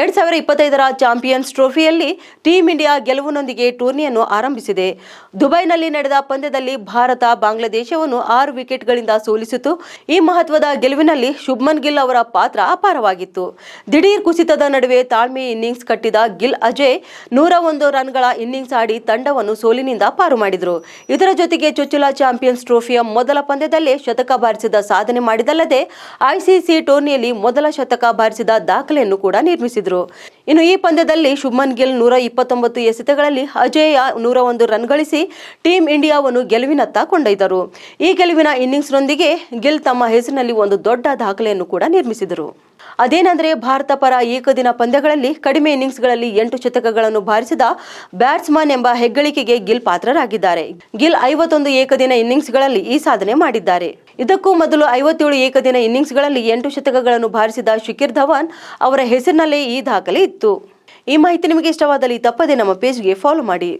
ಎರಡ್ ಸಾವಿರ ಇಪ್ಪತ್ತೈದರ ಚಾಂಪಿಯನ್ಸ್ ಟ್ರೋಫಿಯಲ್ಲಿ ಟೀಂ ಇಂಡಿಯಾ ಗೆಲುವಿನೊಂದಿಗೆ ಟೂರ್ನಿಯನ್ನು ಆರಂಭಿಸಿದೆ. ದುಬೈನಲ್ಲಿ ನಡೆದ ಪಂದ್ಯದಲ್ಲಿ ಭಾರತ ಬಾಂಗ್ಲಾದೇಶವನ್ನು ಆರು ವಿಕೆಟ್ಗಳಿಂದ ಸೋಲಿಸಿತು. ಈ ಮಹತ್ವದ ಗೆಲುವಿನಲ್ಲಿ ಶುಭ್ಮನ್ ಗಿಲ್ ಅವರ ಪಾತ್ರ ಅಪಾರವಾಗಿತ್ತು. ದಿಢೀರ್ ಕುಸಿತದ ನಡುವೆ ತಾಳ್ಮೆ ಇನ್ನಿಂಗ್ಸ್ ಕಟ್ಟಿದ ಗಿಲ್ ಅಜಯ್ ನೂರ ಒಂದು ರನ್ಗಳ ಇನ್ನಿಂಗ್ಸ್ ಆಡಿ ತಂಡವನ್ನು ಸೋಲಿನಿಂದ ಪಾರು ಮಾಡಿದರು. ಇದರ ಜೊತೆಗೆ ಚೊಚ್ಚಲ ಚಾಂಪಿಯನ್ಸ್ ಟ್ರೋಫಿಯ ಮೊದಲ ಪಂದ್ಯದಲ್ಲೇ ಶತಕ ಬಾರಿಸಿದ ಸಾಧನೆ ಮಾಡಿದಲ್ಲದೆ ಐಸಿಸಿ ಟೂರ್ನಿಯಲ್ಲಿ ಮೊದಲ ಶತಕ ಬಾರಿಸಿದ ದಾಖಲೆಯನ್ನು ಕೂಡ ನಿರ್ಮಿಸಿದರು. ಹೇಳ್ತಿದ್ರು ಇನ್ನು ಈ ಪಂದ್ಯದಲ್ಲಿ ಶುಭ್ಮನ್ ಗಿಲ್ ನೂರ ಇಪ್ಪತ್ತೊಂಬತ್ತು ಎಸೆತಗಳಲ್ಲಿ ಅಜೇಯ ನೂರ ಒಂದು ರನ್ ಗಳಿಸಿ ಟೀಂ ಇಂಡಿಯಾವನ್ನು ಗೆಲುವಿನತ್ತ ಕೊಂಡೊಯ್ದರು. ಈ ಗೆಲುವಿನ ಇನ್ನಿಂಗ್ಸ್ನೊಂದಿಗೆ ಗಿಲ್ ತಮ್ಮ ಹೆಸರಿನಲ್ಲಿ ಒಂದು ದೊಡ್ಡ ದಾಖಲೆಯನ್ನು ಕೂಡ ನಿರ್ಮಿಸಿದರು. ಅದೇನೆಂದರೆ ಭಾರತ ಪರ ಏಕದಿನ ಪಂದ್ಯಗಳಲ್ಲಿ ಕಡಿಮೆ ಇನ್ನಿಂಗ್ಸ್ಗಳಲ್ಲಿ ಎಂಟು ಶತಕಗಳನ್ನು ಬಾರಿಸಿದ ಬ್ಯಾಟ್ಸ್ಮನ್ ಎಂಬ ಹೆಗ್ಗಳಿಕೆಗೆ ಗಿಲ್ ಪಾತ್ರರಾಗಿದ್ದಾರೆ. ಗಿಲ್ ಐವತ್ತೊಂದು ಏಕದಿನ ಇನ್ನಿಂಗ್ಸ್ಗಳಲ್ಲಿ ಈ ಸಾಧನೆ ಮಾಡಿದ್ದಾರೆ. ಇದಕ್ಕೂ ಮೊದಲು ಐವತ್ತೇಳು ಏಕದಿನ ಇನ್ನಿಂಗ್ಸ್ಗಳಲ್ಲಿ ಎಂಟು ಶತಕಗಳನ್ನು ಬಾರಿಸಿದ ಶಿಖಿರ್ ಧವನ್ ಅವರ ಹೆಸರಿನಲ್ಲೇ ಈ ದಾಖಲೆ ಇತ್ತು. ಈ ಮಾಹಿತಿ ನಿಮಗೆ ಇಷ್ಟವಾದಲ್ಲಿ ತಪ್ಪದೆ ನಮ್ಮ ಪೇಜ್ಗೆ ಫಾಲೋ ಮಾಡಿ.